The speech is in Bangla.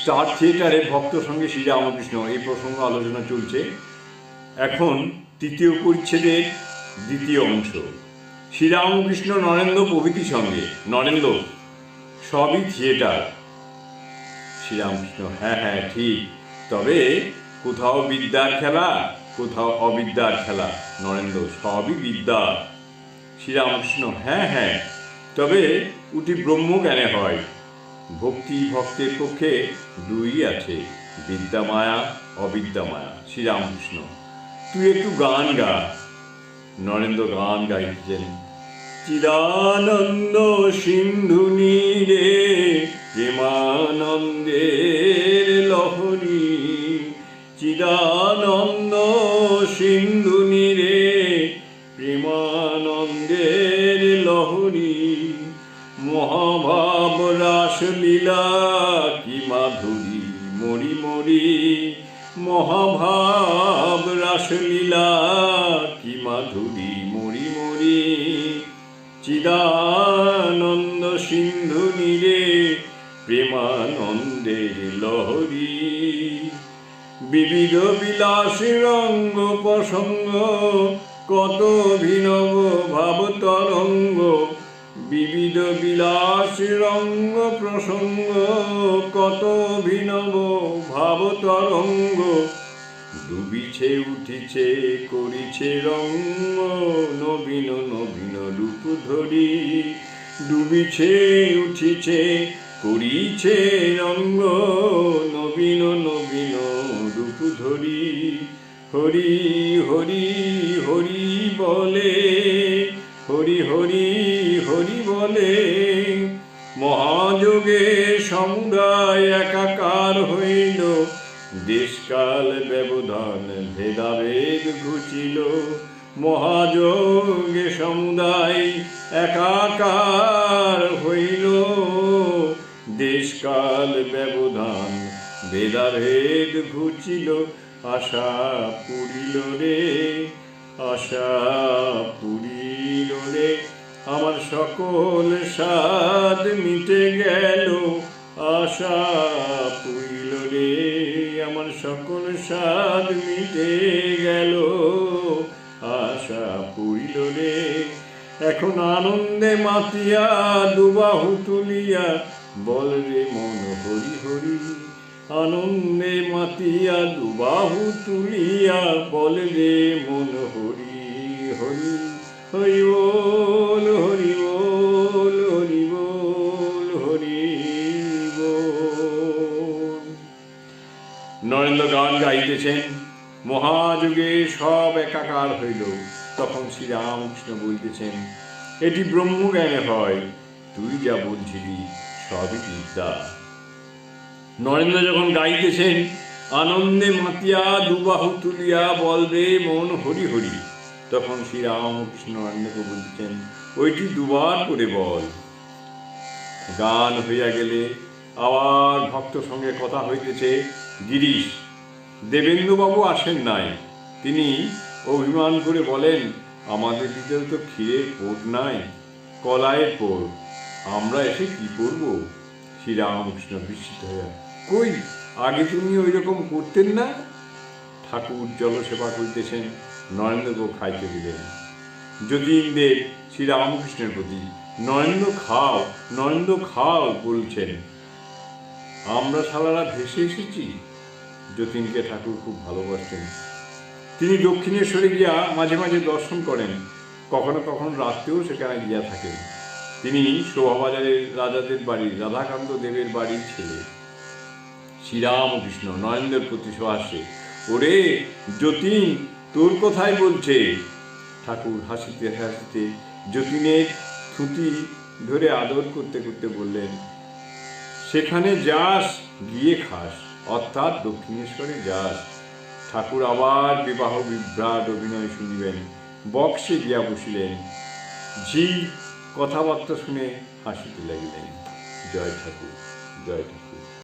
স্টার থিয়েটারে ভক্ত সঙ্গে শ্রীরামকৃষ্ণ এই প্রসঙ্গ আলোচনা চলছে। এখন তৃতীয় পরিচ্ছেদের দ্বিতীয় অংশ। শ্রীরামকৃষ্ণ নরেন্দ্র প্রভৃতির সঙ্গে। নরেন্দ্র, সবই থিয়েটার। শ্রীরামকৃষ্ণ হ্যাঁ হ্যাঁ ঠিক। তবে কোথাও বিদ্যার খেলা, কোথাও অবিদ্যার খেলা। নরেন্দ্র, সবই বিদ্যা। শ্রীরামকৃষ্ণ হ্যাঁ হ্যাঁ। তবে উটি ব্রহ্মজ্ঞানে হয়। ভক্তি ভক্তের পক্ষে দুই আছে, বিদ্যা মায়া, অবিদ্যা মায়া। শ্রীরামকৃষ্ণ, তুই একটু গান গা। নরেন্দ্র গান গাইছেন চিদানন্দ সিন্ধু নীরে, প্রেমানন্দের লহরী। চিদানন্দ সিন্ধু নীরে, প্রেমানন্দের লহরী। মহাভাব রাসলীলা কি মাধুরী মরি মরি মহাভাব রাসলীলা কি মাধুরী মরি মরি চিদানন্দ সিন্ধু নীরে প্রেমানন্দের লহরী। বিবিধ বিলাস রঙ্গ প্রসঙ্গ, কত ভিনব ভাব তরঙ্গ বিবিধ বিলাস রঙ্গ প্রসঙ্গ, কত ভিনব ভাব তরঙ্গ ডুবিছে, উঠিছে, করিছে রঙ্গ, নবীন নবীন রূপ ধরি। ডুবিছে, উঠিছে, করিছে রঙ্গ, নবীন নবীন রূপ ধরি। হরি হরি হরি বলে হরি হরি হরি বলে। মহাযোগে সমুদায় একাকার হইল। দেশকাল ব্যবধান ভেদাভেদ ঘুচিল। মহাযোগে সমুদায় একাকার হইল। দেশকাল ব্যবধান ভেদাভেদ ঘুচিল। আশা পুরিল রে, আশা পুরিল রে আমার সকল স্বাদ মিটে গেল, আশা পুইল রে, আমার সকল স্বাদ মিটে গেল, আশা পুরিল রে। এখন আনন্দে মাতিয়া দুবাহু তুলিয়া, বল রে মন হরি হরি। আনন্দে মাতিয়া দুবাহু তুলিয়া, বল রে মন হরি হরি। হরি হরি বল হরি নরেন্দ্র গান গাইতেছেন। মহাযুগে সব একাকার হইল। তখন শ্রীরামকৃষ্ণ বলতেছেন, এটি ব্রহ্মজ্ঞানে হয়। তুই যা বলছিলি সবই বিদ্যা। নরেন্দ্র যখন গাইতেছেন, আনন্দে মাতিয়া দুবাহু তুলিয়া বলবে মন হরি হরি। তখন শ্রীরামকৃষ্ণ নরেন্দ্রকে বলতেছেন ওইটি দুবার করে বল। গান হইয়া গেলে আবার ভক্ত সঙ্গে কথা হইতেছে, গিরিশ, দেবেন্দ্রবাবু আসেন নাই। তিনি অভিমান করে বলেন, আমাদের ভিতরে তো ক্ষীরের পোট নাই কলায়ের পোট। আমরা এসে কি করব? শ্রীরামকৃষ্ণ বিস্মিত হইয়া, কই, আগে তুমি ওই রকম করতেন না? ঠাকুর জলসেবা করিতেছেন। নরেন্দ্রকে খাইতে দিলেন। যতীনদেব শ্রীরামকৃষ্ণের প্রতি নরেন্দ্র খাও নরেন্দ্র খাও বলছেন, আমরা সালারা ভেসে এসেছি যতীনকে ঠাকুর খুব ভালোবাসতেন। তিনি দক্ষিণেশ্বরে গিয়া মাঝে মাঝে দর্শন করেন। কখনো কখনো রাত্রেও সেখানে গিয়া থাকেন। তিনি শোভাবাজারের রাজাদের বাড়ির রাধাকান্ত দেবের বাড়ির ছেলে শ্রীরামকৃষ্ণ নরেন্দ্রের প্রতি সহাসে ওরে যতীন তোর কথাই বলছে। ঠাকুর হাসিতে হাসিতে যতীনের থুতি ধরে আদর করতে করতে বললেন, সেখানে যাস, গিয়ে খাস, অর্থাৎ দক্ষিণেশ্বরে যাস। ঠাকুর আবার বিবাহ বিভ্রাট অভিনয় শুনিবেন, বক্সে গিয়া বসিলেন। ঝি কথাবার্তা শুনে হাসিতে লাগিলেন। জয় ঠাকুর জয় ঠাকুর।